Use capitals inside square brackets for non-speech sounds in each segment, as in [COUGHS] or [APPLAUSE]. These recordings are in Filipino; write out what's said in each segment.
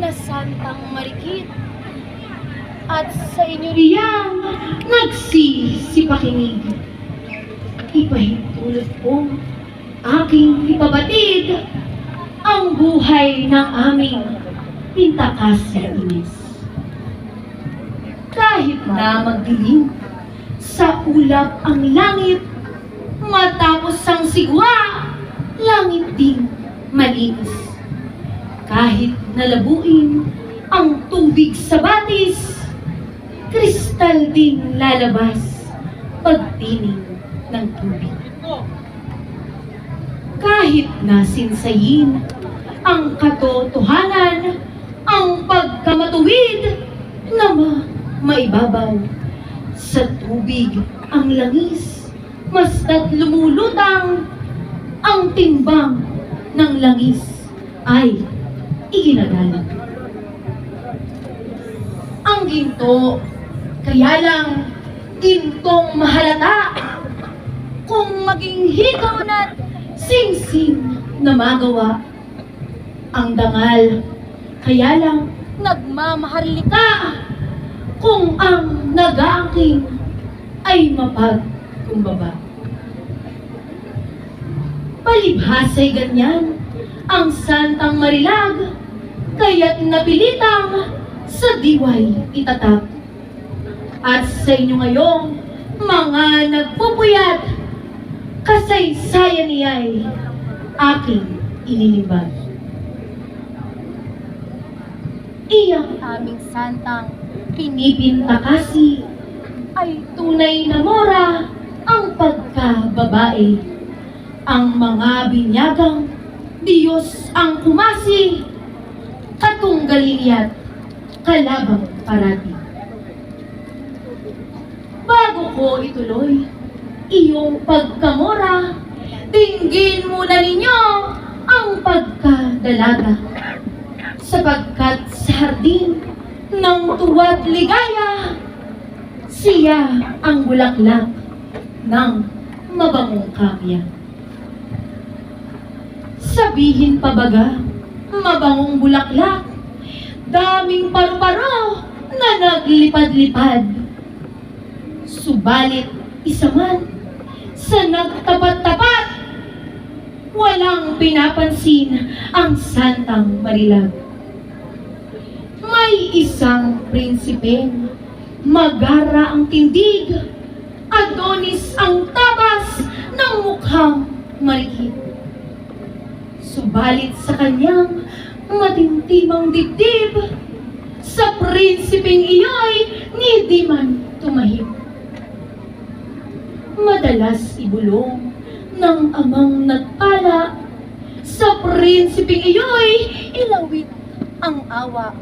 na Santang Marikit. At sa inyo riyang nagsisipakinig. Ipahintulot ko aking ipabatid ang buhay ng aming pintakasi Ines. Kahit na magdilim sa ulap ang langit, matapos ang sigwa, langit din malinis. Kahit nalabuin ang tubig sa batis, kristal din lalabas pagtining ng tubig. Kahit nasinsayin ang katotohanan, ang pagkamatuwid na ma maibabaw sa tubig ang langis, masta't lumulutang ang timbang ng langis ay iginagalang. Ang ginto, kaya lang gintong mahalata kung maging hikaw na't sing-sing na magawa. Ang dangal, kaya lang nagmamaharlika kung ang nag-aangking ay mapagkumbaba. Palibhasay ganyan ang Santang Marilag, kaya't napilitang sa diway itatap. At sa inyo ngayong mga nagpupuyat, kasaysayan niya'y aking inilibag. Iyang aming santang pinipinta kasi ay tunay na mora ang pagkababae. Ang mga binyagang Diyos ang kumasi, katunggalin kalabang parati. Bago ko ituloy, iyong pagkamora, dinggin muna ninyo ang pagkadalaga. Sapagkat sa hardin ng tuwa't ligaya, siya ang bulaklak ng mabangong kamya. Sabihin pa baga, mabangong bulaklak, daming paru-paro na naglipad-lipad. Subalit isa man sa nagtapat-tapat, walang pinapansin ang Santang Marilag. May isang prinsipeng magara ang tindig, Adonis ang tabas ng mukhang marikit. Subalit sa kanyang matintimang dibdib, sa prinsipeng iyo'y ni di man tumahib. Madalas ibulong ng amang nagpala, sa prinsipeng iyo'y ilawit ang awa.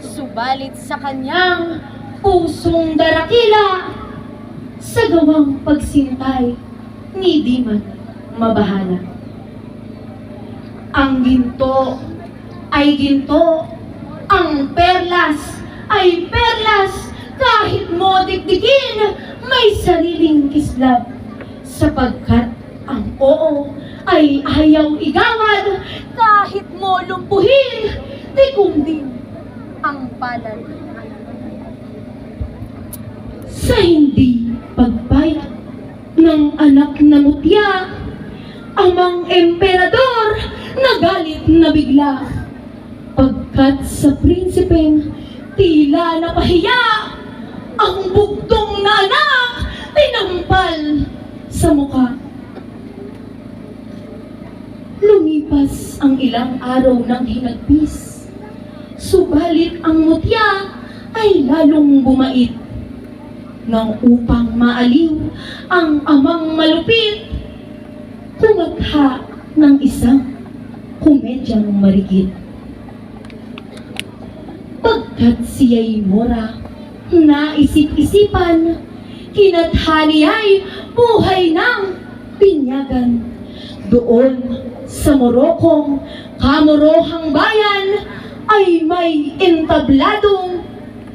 Subalit sa kanyang pusong darakila, sa gawang pagsintay, ni di man mabahala. Ang ginto ay ginto, ang perlas ay perlas, kahit mo dikdikin, may sariling kislap. Sapagkat ang oo ay ayaw igawad, kahit mo lumpuhin, tikong din ang palad. Sa hindi pagpayag ng anak na mutya, amang emperador nagalit na bigla. Pagkat sa prinsipeng tila napahiya, ang bugtong na anak tinampal sa mukha. Lumipas ang ilang araw ng hinagpis. Subalit ang mutya ay lalong bumait. Nang upang maaliw ang amang malupit, tumakha ng isang komedyang marigit. Pagkat siya'y mora, naisip-isipan, kinathani ay buhay ng pinyagan. Doon sa Morokong kamorohang bayan ay may entabladong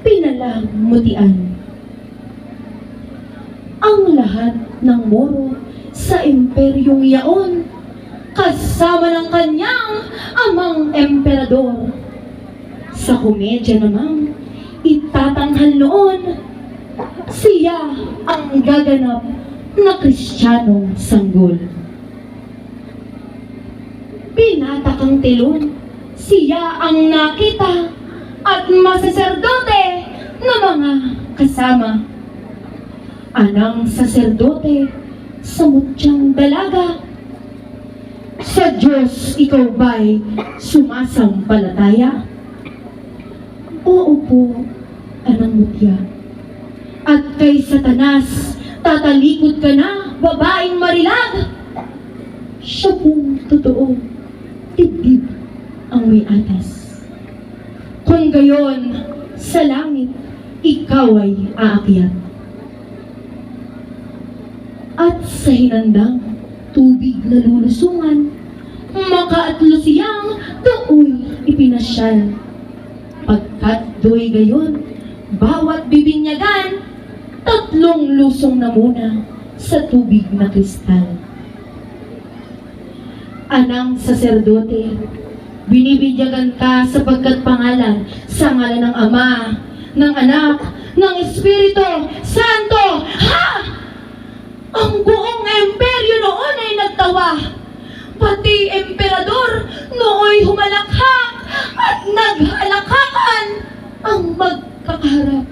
pinalamutian. Ang lahat ng Moro sa imperyong yaon kasama ng kanyang amang emperador komedya namang itatanghal noon, siya ang gaganap na kristyanong sanggol. Binata kang tilon, siya ang nakita at masaserdote na mga kasama. Anang saserdote sa mutyang dalaga. Sa Diyos ikaw ba'y sumasampalataya? Oo po, anang mutya. At kay Satanas, tatalikod ka na, babaeng marilag. Siya pong totoo, tibdib ang may atas. Kung gayon, sa langit, ikaw ay aakyat. At sa hinandang tubig na lulusungan, makaatlo siyang dooy ipinasyal. Pagkat do'y gayon, bawat bibinyagan, tatlong lusong na muna sa tubig na kristal. Anang saserdote, binibigyagan ka sapagkat pangalan sa ngalan ng Ama, ng Anak, ng Espiritu Santo. Ha! Ang buong imperyo noon ay nagtawa. Pati emperador nooy humalakhak at naghalakakan ang magkakaharap.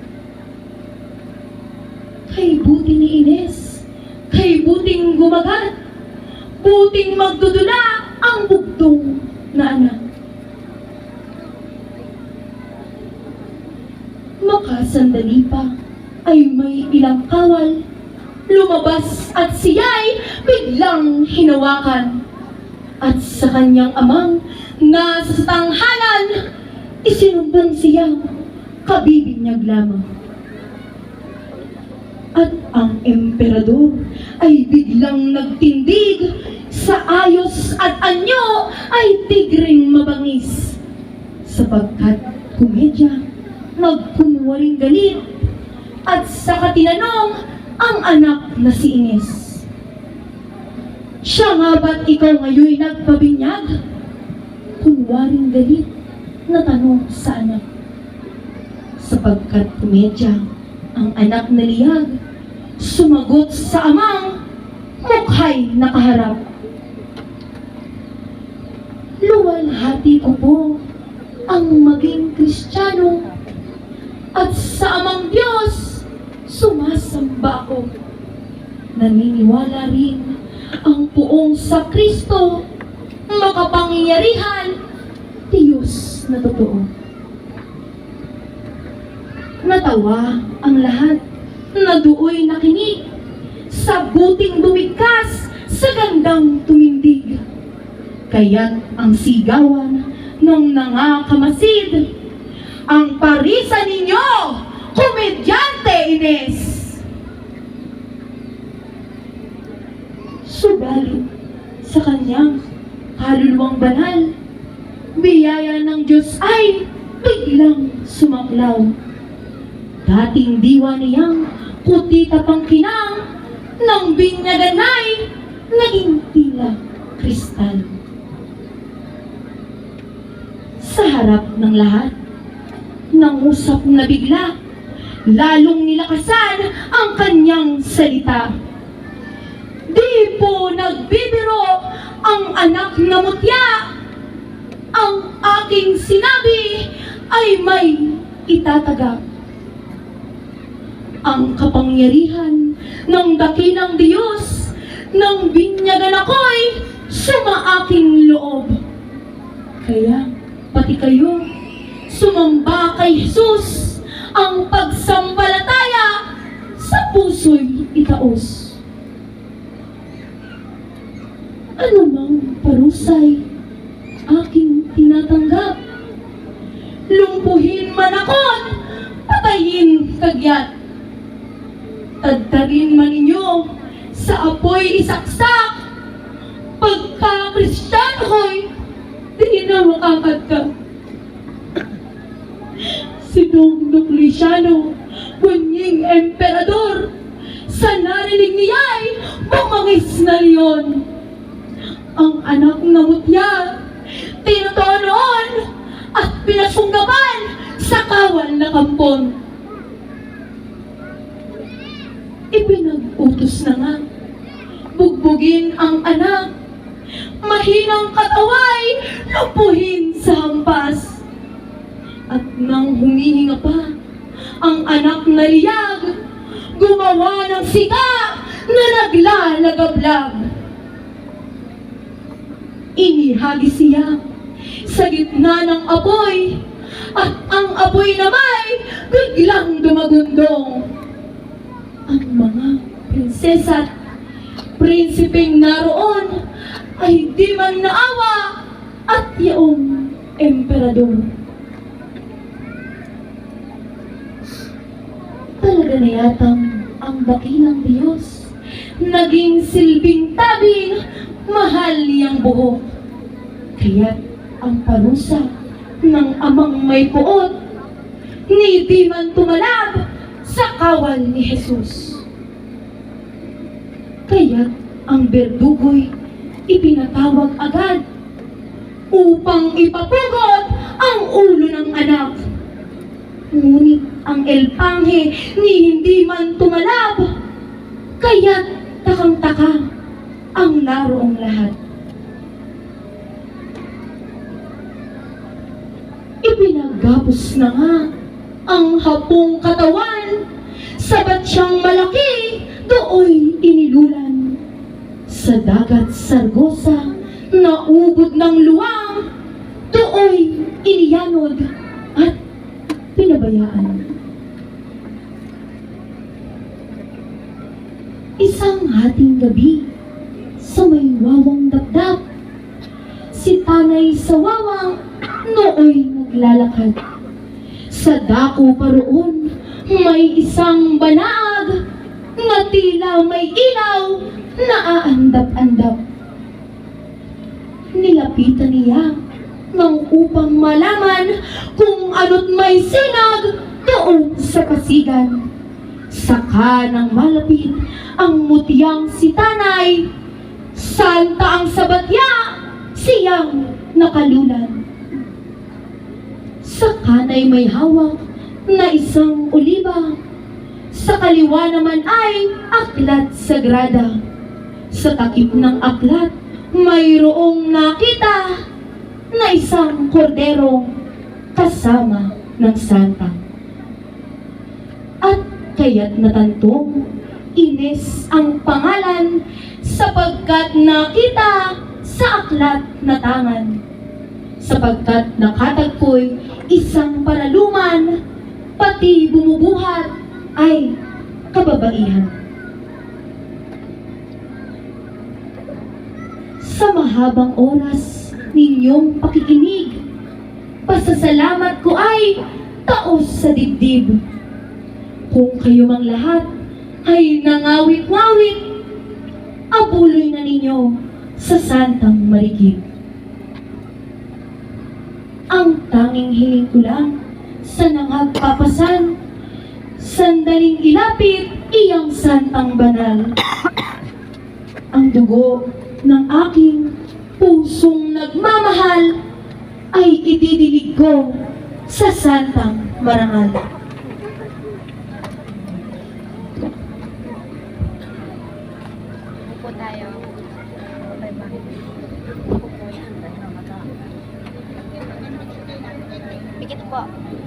Kay buti ni Ines, kay buting gumagat, buting magdudula ang bugtong na anak. Makasandali pa ay may ilang kawal lumabas at siya'y biglang hinawakan. At sa kanyang amang nasa tanghalan, isinumbong siyang kabibinyag lamang. At ang emperador ay biglang nagtindig sa ayos at anyo ay tigring mabangis. Sapagkat kumedya, nagkunwaring galit at sa katinanong ang anak na si Ines. Siya nga ba't ikaw ngayon nagpabinyag? Kunwaring galit na tanong sa anak. Sapagkat kumedya, ang anak na liyag, sumagot sa amang mukhay nakaharap. Luwalhati ko po ang maging kristyano at sa amang Diyos sumasamba ako. Naniniwala rin ang puong sa Kristo, makapangyarihan, Diyos na totoo. Natawa ang lahat na do'y nakinig sa buting bumigkas sa gandang tumindig. Kaya't ang sigawan ng nangakamasid, ang parisa ninyo, komedyante Ines! Subalit sa kanyang kaluluwang banal, biyaya ng Diyos ay biglang sumaklaw. Dating diwa niyang kutita pang kinang ng binyagan ay naging tila kristal. Sa harap ng lahat, nangusap na bigla, lalong nilakasan ang kanyang salita. Di po nagbibiro ang anak na mutya. Ang aking sinabi ay may itatagak. Ang kapangyarihan ng dakilang Diyos ng binyagan ako'y sumaaking loob. Kaya pati kayo sumamba kay Jesus ang pagsambalataya sa puso'y itaos. Ano mang parusay aking tinatanggap. Lumpuhin man ako't patayin kagyat. Tadtarin man ninyo sa apoy isaksak. Pagka Kristiyano ko'y di na makakat ka. Si Dong Luclesiano, kunying emperador, sa narinig niya'y bumangis na leon. Ang anak na mutya, tinutuon noon at pinasunggaban ampon. Ipinag-utos na nga, bugbugin ang anak, mahinang kataway, lupuhin sa hampas. At nang humihinga pa, ang anak na liyag, gumawa ng siga na naglalagablag. Inihagi siya sa gitna ng apoy, at ang apoy naman biglang dumagundong. Ang mga prinsesa at prinsipeng naroon ay di man naawa at yaong emperador. Talaga na yatang ang dakilang Diyos naging silbing tabing mahal niyang buhok. Kaya't ang parusa ng amang may puot ni di man tumalab sa kawal ni Jesus. Kaya't ang berdugo'y ipinatawag agad upang ipapugod ang ulo ng anak. Ngunit ang elpanghe ni hindi man tumalab, kaya't takang-taka ang naroong lahat. Ipinagapos na nga ang hapong katawan, sabat siyang malaki, dooy inilulan. Sa dagat sargosa, naubod ng luwang, dooy iniyanod at pinabayaan. Isang hating gabi, sa may wawang dapdap, si Tanay sa wawang nooy naglalakad. Sa dako pa roon, may isang banag na tila may ilaw na aandap-andap. Nilapitan niya nang upang malaman kung ano't may sinag doon sa kasigan. Saka nang malapit ang mutiyang si Tanay, santa ang sabatya, siyang nakalulan. Sa kanay may hawak na isang oliba, sa kaliwa naman ay aklat sagrada. Sa takip ng aklat, mayroong nakita na isang korderong kasama ng santa. At kaya't natantong Ines ang pangalan sapagkat nakita sa aklat na tangan. Sapagkat nakatagpoy isang paraluman, pati bumubuhat ay kababaihan. Sa mahabang oras ninyong pakikinig, pasasalamat ko ay taos sa dibdib. Kung kayo mang lahat ay nangawit-ngawit, abuloy na ninyo sa Santang Marikit. Ang tanging hiling ko lang sa nangagpapasan, sandaling ilapit iyang santang banal. [COUGHS] Ang dugo ng aking pusong nagmamahal ay ididilig ko sa santang marangal. aqui do.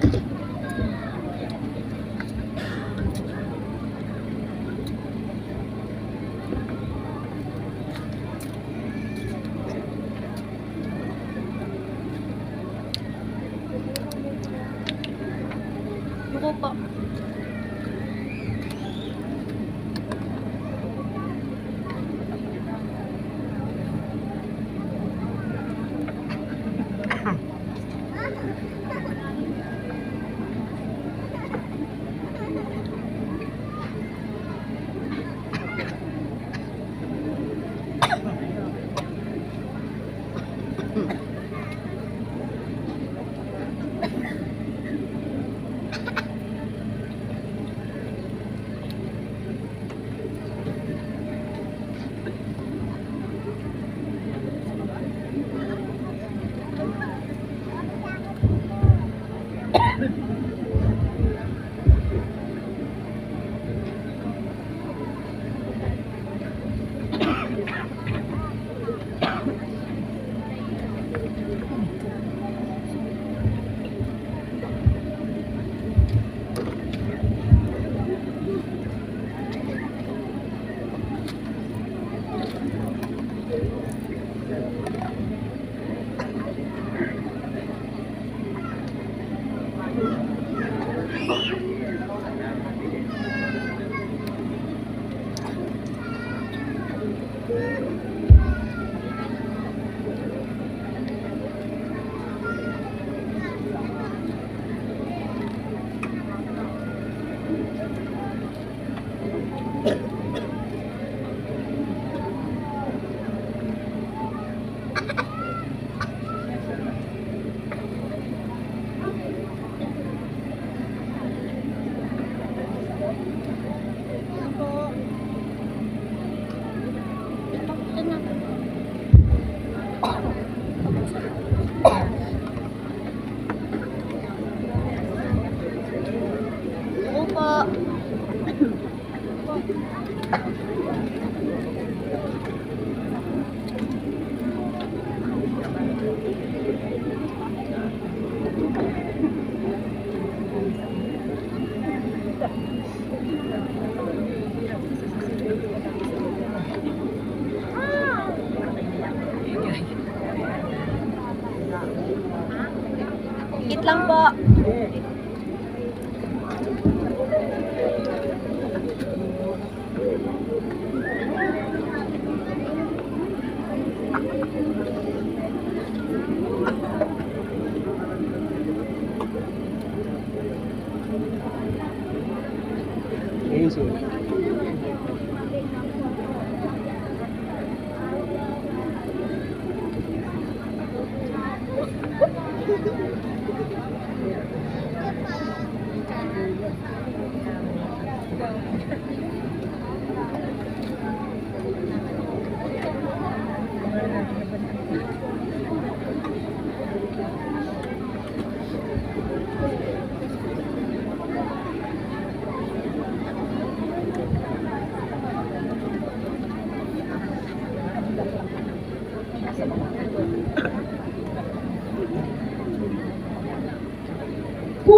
Use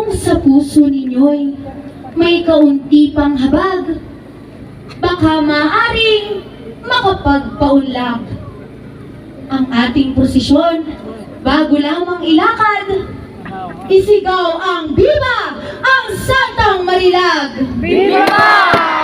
Kung sa puso ninyo'y may kaunti pang habag, baka maaring makapagpaunlak ang ating prosesyon bago lamang ilakad. Isigaw ang Biba! Ang Santang Marilag! Ang